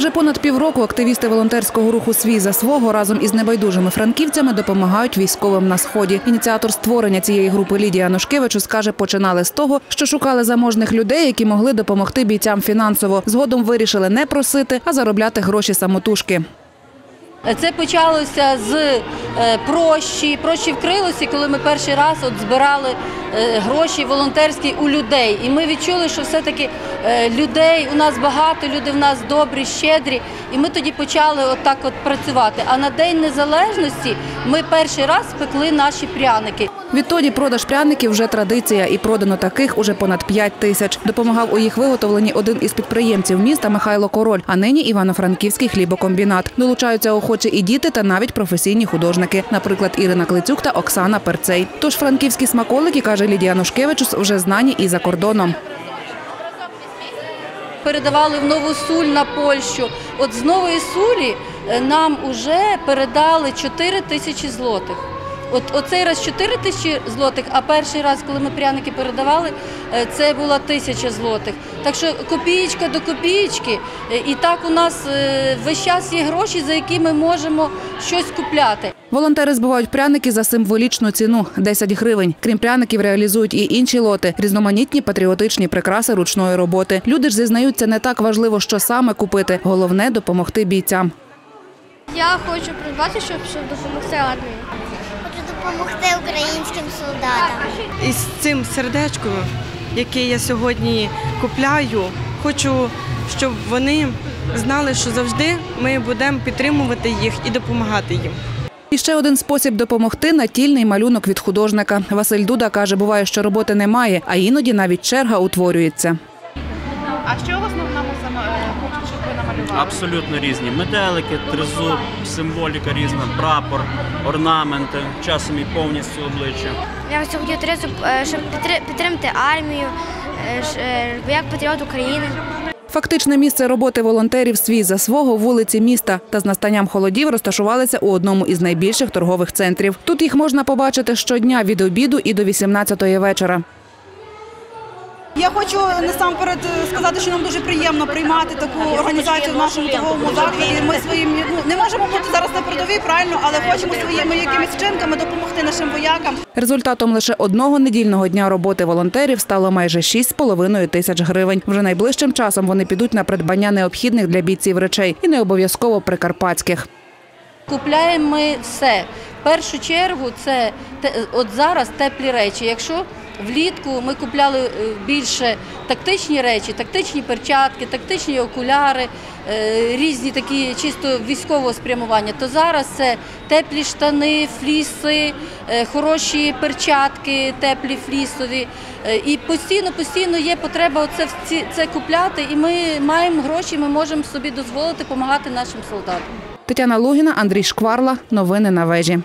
Вже понад півроку активісти волонтерського руху Свій за свого разом із небайдужими франківцями допомагають військовим на сході. Ініціатор створення цієї групи Лідія Анушкевичу скаже, починали з того, що шукали заможних людей, які могли допомогти бійцям фінансово. Згодом вирішили не просити, а заробляти гроші самотужки. Це почалося з е, прощі. Прощі вкрилося, коли ми перший раз от збирали е, гроші волонтерські у людей. І ми відчули, що все-таки е, людей у нас багато, люди в нас добрі, щедрі. І ми тоді почали от так от працювати. А на День Незалежності ми перший раз спекли наші пряники. Відтоді продаж пряників вже традиція, і продано таких уже понад 5 тисяч. Допомагав у їх виготовленні один із підприємців міста Михайло Король, а нині Івано-Франківський хлібокомбінат. Долучаються охочі і діти та навіть професійні художники, наприклад, Ірина Клицюк та Оксана Перцей. Тож франківські смаколики, каже Лідія Нушкевичус, вже знані і за кордоном. Передавали в Нову Суль на Польщу. От з Нової Сулі е, нам вже передали 4 тисячі злотих. От оцей раз 4 тисячі злотих, а перший раз, коли ми пряники передавали, е, це була тисяча злотих. Так що копієчка до копієчки, е, і так у нас весь час є гроші, за які ми можемо щось купляти. Волонтери збивають пряники за символічну ціну – 10 гривень. Крім пряників, реалізують і інші лоти – різноманітні патріотичні прикраси ручної роботи. Люди ж зізнаються, не так важливо, що саме купити. Головне – допомогти бійцям. Я хочу придбати, щоб, допомогти армії. Хочу допомогти українським солдатам. із цим сердечком, яке я сьогодні купляю, хочу, щоб вони знали, що завжди ми будемо підтримувати їх і допомагати їм. І ще один спосіб допомогти – натільний малюнок від художника. Василь Дуда каже, буває, що роботи немає, а іноді навіть черга утворюється. А що в основному саме е, хочуть, щоб ви намалювали? Абсолютно різні. Метелики, тризуб, символіка різна, прапор, орнаменти, часом і повністю обличчя. Я ось хотів тризу, щоб підтри- підтримати армію, е, е, як патріот України. Фактичне місце роботи волонтерів свій за свого вулиці міста та з настанням холодів розташувалися у одному із найбільших торгових центрів. Тут їх можна побачити щодня від обіду і до 18-ї вечора. Я хочу насамперед сказати, що нам дуже приємно приймати таку організацію в нашому торговому закладі. Ми своїм ну не можемо бути зараз на передовій, правильно, але хочемо своїми якимись вчинками допомогти нашим воякам. Результатом лише одного недільного дня роботи волонтерів стало майже 6,5 тисяч гривень. Вже найближчим часом вони підуть на придбання необхідних для бійців речей і не обов'язково прикарпатських. Купляємо ми все. В першу чергу це те- от зараз теплі речі. Якщо влітку ми купляли е, більше тактичні речі, тактичні перчатки, тактичні окуляри, е, різні такі чисто військового спрямування, то зараз це теплі штани, фліси, е, хороші перчатки, теплі флісові. І постійно, постійно є потреба ці- це купляти, і ми маємо гроші, ми можемо собі дозволити допомагати нашим солдатам. Тетяна Лугіна, Андрій Шкварла. Новини на вежі.